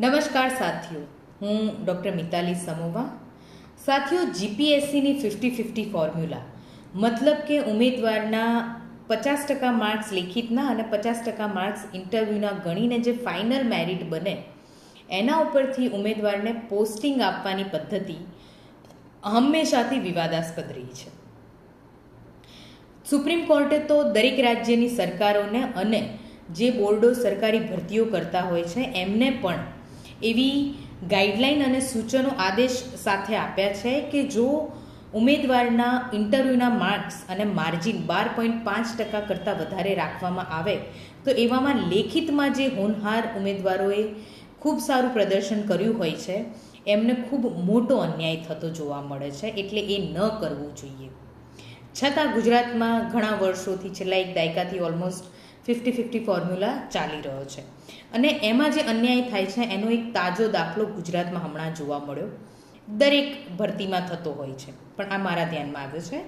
નમસ્કાર સાથીઓ, હું ડૉક્ટર મિતાલી સમોવા. સાથીઓ જીપીએસસીની ફિફ્ટી ફિફ્ટી ફોર્મ્યુલા મતલબ કે ઉમેદવારના પચાસ ટકા માર્ક્સ લેખિતના અને પચાસ ટકા માર્ક્સ ઇન્ટરવ્યૂના ગણીને જે ફાઇનલ મેરિટ બને, એના ઉપરથી ઉમેદવારને પોસ્ટિંગ આપવાની પદ્ધતિ હંમેશાથી વિવાદાસ્પદ રહી છે. સુપ્રીમ કોર્ટે તો દરેક રાજ્યની સરકારોને અને જે બોર્ડો સરકારી ભરતીઓ કરતા હોય છે, એમને પણ એવી ગાઈડલાઈન અને સૂચનો આદેશ સાથે આપ્યા છે કે જો ઉમેદવારના ઇન્ટરવ્યૂના માર્ક્સ અને માર્જિન બાર પોઈન્ટ પાંચ ટકા કરતાં વધારે રાખવામાં આવે, તો એવામાં લેખિતમાં જે હોનહાર ઉમેદવારોએ ખૂબ સારું પ્રદર્શન કર્યું હોય છે, એમને ખૂબ મોટો અન્યાય થતો જોવા મળે છે, એટલે એ ન કરવું જોઈએ. છતાં ગુજરાતમાં ઘણા વર્ષોથી છેલ્લા એક દાયકાથી ઓલમોસ્ટ ફિફ્ટી ફિફ્ટી ફોર્મ્યુલા ચાલી રહ્યો છે. અને એમાં જે અન્યાય થાય છે, એનો એક તાજો દાખલો ગુજરાતમાં હમણાં જોવા મળ્યો. દરેક ભરતીમાં થતો હોય છે, પણ આ મારા ધ્યાનમાં આવ્યો છે.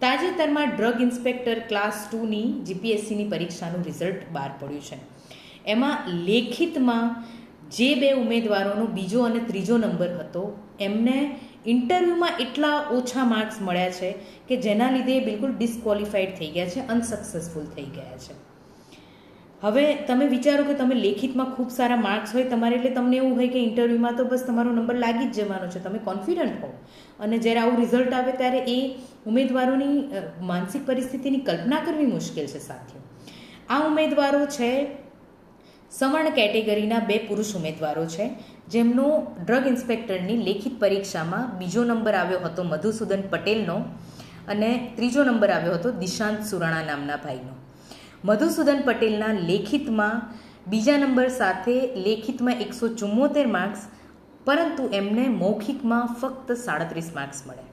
તાજેતરમાં ડ્રગ ઇન્સ્પેક્ટર ક્લાસ ટુની જીપીએસસીની પરીક્ષાનું રિઝલ્ટ બહાર પડ્યું છે. એમાં લેખિતમાં જે બે ઉમેદવારોનો બીજો અને ત્રીજો નંબર હતો, એમને ઇન્ટરવ્યૂમાં એટલા ઓછા માર્ક્સ મળ્યા છે કે જેના લીધે બિલકુલ ડિસ્કવોલિફાઈડ થઈ ગયા છે, અનસક્સેસફુલ થઈ ગયા છે. હવે તમે વિચારો કે તમે લેખિતમાં ખૂબ સારા માર્ક્સ હોય તમારે એટલે તમને એવું હોય કે ઇન્ટરવ્યૂમાં તો બસ તમારો નંબર લાગી જ જવાનો છે. તમે કોન્ફિડન્ટ હો. અને જ્યારે આવું રિઝલ્ટ આવે ત્યારે એ ઉમેદવારોની માનસિક પરિસ્થિતિની કલ્પના કરવી મુશ્કેલ છે સાથીઓ. આ ઉમેદવારો છે સવર્ણ કેટેગરીના બે પુરુષ ઉમેદવારો છે. જેમનો ડ્રગ ઇન્સ્પેક્ટરની લેખિત પરીક્ષામાં બીજો નંબર આવ્યો હતો મધુસૂદન પટેલનો અને ત્રીજો નંબર આવ્યો હતો દિશાંત સુરાણા નામના ભાઈનો. મધુસૂદન પટેલના લેખિતમાં બીજા નંબર સાથે લેખિતમાં એકસો ચુમ્મોતેર માર્ક્સ, પરંતુ એમને મૌખિકમાં ફક્ત સાડત્રીસ માર્ક્સ મળે.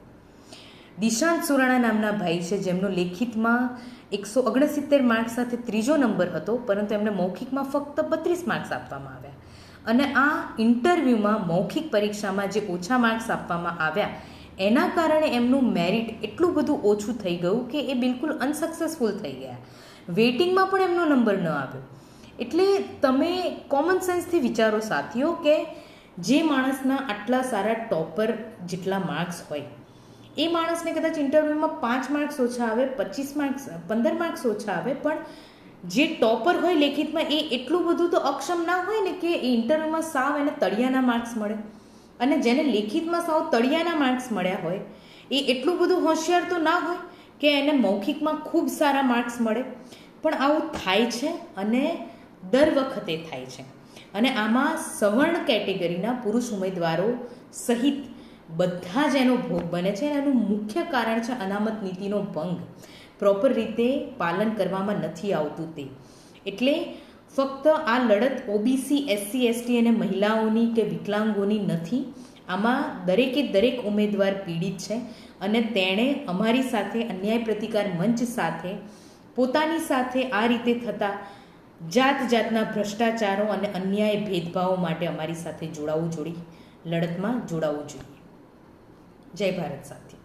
દિશાંત સુરાણા નામના ભાઈ છે, જેમનો લેખિતમાં એકસો ઓગણસિત્તેર માર્ક્સ સાથે ત્રીજો નંબર હતો, પરંતુ એમને મૌખિકમાં ફક્ત બત્રીસ માર્ક્સ આપવામાં આવ્યા. અને આ ઇન્ટરવ્યૂમાં મૌખિક પરીક્ષામાં જે ઓછા માર્ક્સ આપવામાં આવ્યા એના કારણે એમનું મેરિટ એટલું બધું ઓછું થઈ ગયું કે એ બિલકુલ અનસક્સેસફુલ થઈ ગયા. વેઇટિંગમાં પણ એમનો નંબર ન આવ્યો. એટલે તમે કોમન સેન્સથી વિચારો સાથીઓ કે જે માણસના આટલા સારા ટોપર જેટલા માર્ક્સ હોય, એ માણસને કદાચ ઇન્ટરવ્યૂમાં પાંચ માર્ક્સ ઓછા આવે, પચીસ માર્ક્સ પંદર માર્ક્સ ઓછા આવે, પણ જે ટોપર હોય લેખિતમાં એ એટલું બધું તો અક્ષમ ના હોય ને કે એ ઇન્ટરવ્યૂમાં સાવ એને તળિયાના માર્ક્સ મળે. અને જેને લેખિતમાં સાવ તળિયાના માર્ક્સ મળ્યા હોય, એ એટલું બધું હોશિયાર તો ના હોય કે એને મૌખિકમાં ખૂબ સારા માર્ક્સ મળે. પણ આવું થાય છે અને દર વખતે થાય છે. અને આમાં સવર્ણ કેટેગરીના પુરુષ ઉમેદવારો સહિત બધા જ એનો ભોગ બને છે એનું મુખ્ય કારણ છે અનામત નીતિનો ભંગ. પ્રોપર રીતે પાલન કરવામાં નથી આવતું તે. એટલે ફક્ત આ લડત ઓબીસી એસસી એસટી અને મહિલાઓની કે વિકલાંગોની નથી. આમાં દરેકે દરેક ઉમેદવાર પીડિત છે અને તેણે અમારી સાથે અન્યાય પ્રતિકાર મંચ સાથે, પોતાની સાથે આ રીતે થતા જાત જાતના ભ્રષ્ટાચારો અને અન્યાય ભેદભાવો માટે અમારી સાથે જોડાવું જોડી લડતમાં જોડાવું જોઈએ. જય ભારત સાથે.